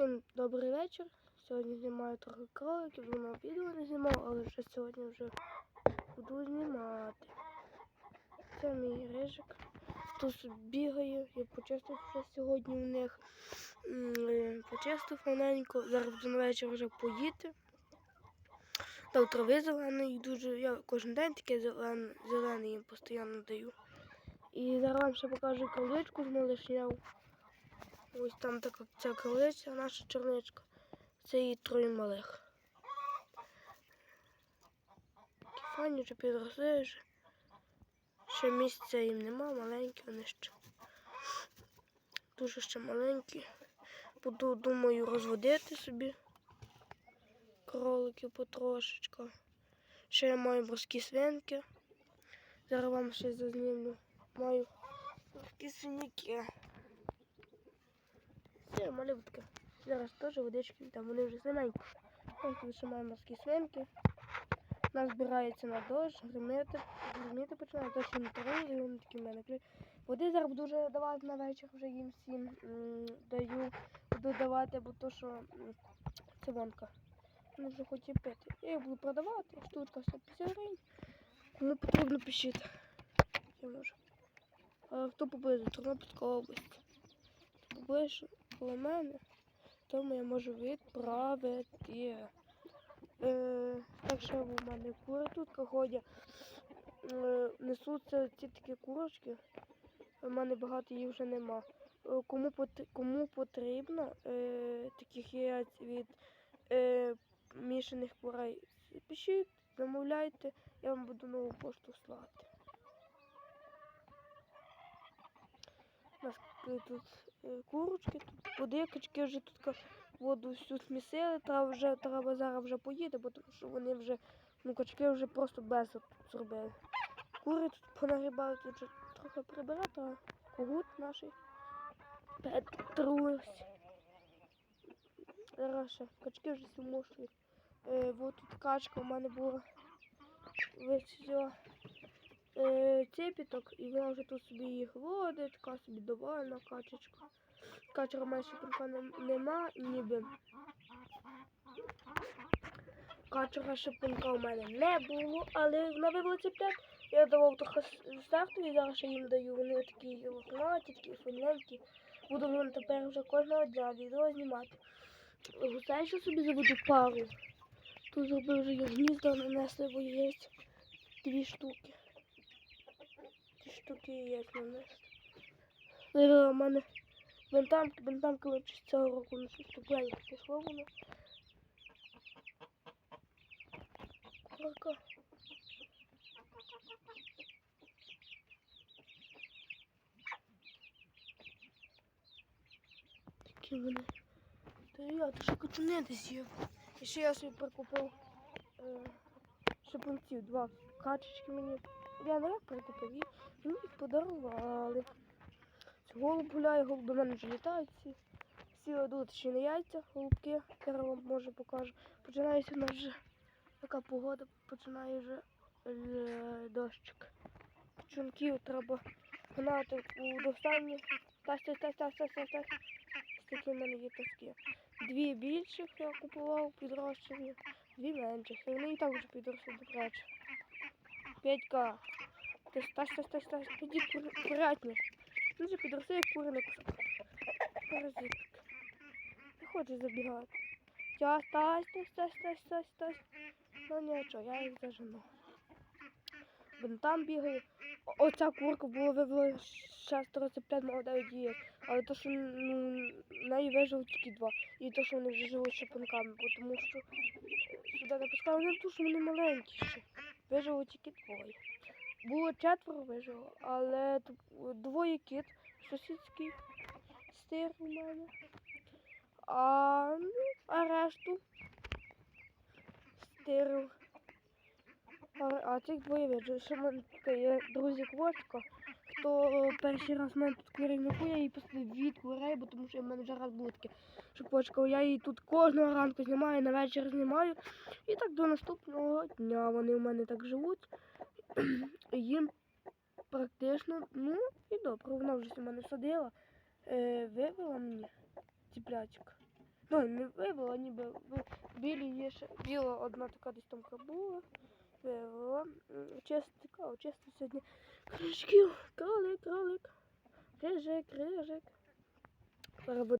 Всім добрий вечір. Сьогодні знімаю трохи кроликів, давно відео не знімав, але вже сьогодні вже буду знімати. Це мій рижик. Тут бігає, я почистив вже сьогодні в них. Е, Почистив раненько. Зараз буду на вечір вже поїти. Дав трави зеленої дуже. Я кожен день таке зелене їм постійно даю. І зараз вам ще покажу кроличку з малишняв. Ось там така ця кролиця, наша чорничка. Це її троє малих. Фані вже підросли вже. Ще місця їм нема, маленькі вони ще. Дуже ще маленькі. Буду, думаю, розводити собі кроликів потрошечку. Ще я маю морські свинки. Зараз вам ще зазнімлю. Маю морські свиняки. Малютки. Зараз теж водички там, вони вже саменькі. Ось тут ще маємо морські свинки. Нас збирається на дощ, гримити, гримити починає, то ще не три, вони такі в мене клюють. Води зараз буду вже давати на вечір, вже їм всім даю, буду давати, бо то що це вонка. Вони вже хочуть пити. Я їх буду продавати, штучка 150 гривень. Кому потрібно пишіть. Я можу. А хто поблизу? Тернопільська область. Поближче коло мене, тому я можу відправити. Е, так що в мене кури тут ходять. Е, несуться ці такі курочки. У мене багато їх вже нема. Е, Кому, пот- кому потрібно е, таких яєць від е, мішаних курей, пишіть, замовляйте, я вам буду нову пошту слати. Е, тут е, курочки, тут подикачки вже тут воду всю смісили, треба вже треба зараз вже поїде, бо тому що вони вже, ну качки вже просто без зробили. Кури тут понагрібають, тут вже трохи прибирати, а когут наш Петрусь. Ще качки вже сумушують. Е, от тут качка у мене була. Весь все е, цепіток, і вона вже тут собі їх водить, така собі довольна качечка. Качера майже поки нема, ніби. Качера шипунка у мене не було, але вона вибила цеплят. Я давав трохи стартові, зараз ще їм даю. Вони такі лохнаті, такі файненькі. Буду вон тепер вже кожного дня відео знімати. Гусей ще собі заведу пару. Тут зробив вже я гнізда нанесли, є дві штуки. Штуки є нанесли. Вивела в мене бентамки, бентамки вивчить цього року, щось тупленько пішло воно. Курка. Такі вони. Та я, то ще десь є. І ще я собі прикупив е, шипунців, два качечки мені. Я не прикупив їх, мені їх подарували. Голуб гуляє, голуб до мене вже літають всі. Всі ведуть ще на яйця, голубки, я вам може покажу. Починається у нас вже така погода, починає вже е, дощик. Чунків треба гнати у достанні. Тась, тась, тась, тась. Такі в мене є таски. Дві більших я купував підрощені, дві менших. І вони і так вже підросли до речі. П'ятька. Тась, тась, тась, тась, тась. Тоді кур- курятні. Він же підросли, як куриний кусок. Паразитик. Не хоче забігати. Тась, тась, тась, тась, тась, тась, тась. Ну нічого, я їх зажену. Він там бігає. Оця курка була вивела шестеро цеплят, мало дев'ять яєць. Але то, що ну, в неї вижили тільки два. І то, що вони вже шипунками, бо тому що е, сюди не пускали не то, що вони маленькі ще. Вижило тільки двоє. Було четверо вижило, але двоє кіт, сусідський стир у мене. А, ну, а решту стирив. А, а цих двоє вижили. Ще в мене є друзі квочка. Хто перший раз мене тут кує, я її посадив від курей, бо тому що в мене вже раз було таке, що квочка, я її тут кожного ранку знімаю, на вечір знімаю. І так до наступного дня вони в мене так живуть. Їм практично, ну і добре, вона вже у мене садила, е, вивела мені ціплячок. Ну, не вивела, ніби білі є ще. Біла одна така десь там була. Вивела. М, Чисто цікаво, чисто сьогодні. Кришків. Кролик, кролик. Рижик, рижик. Зараз буде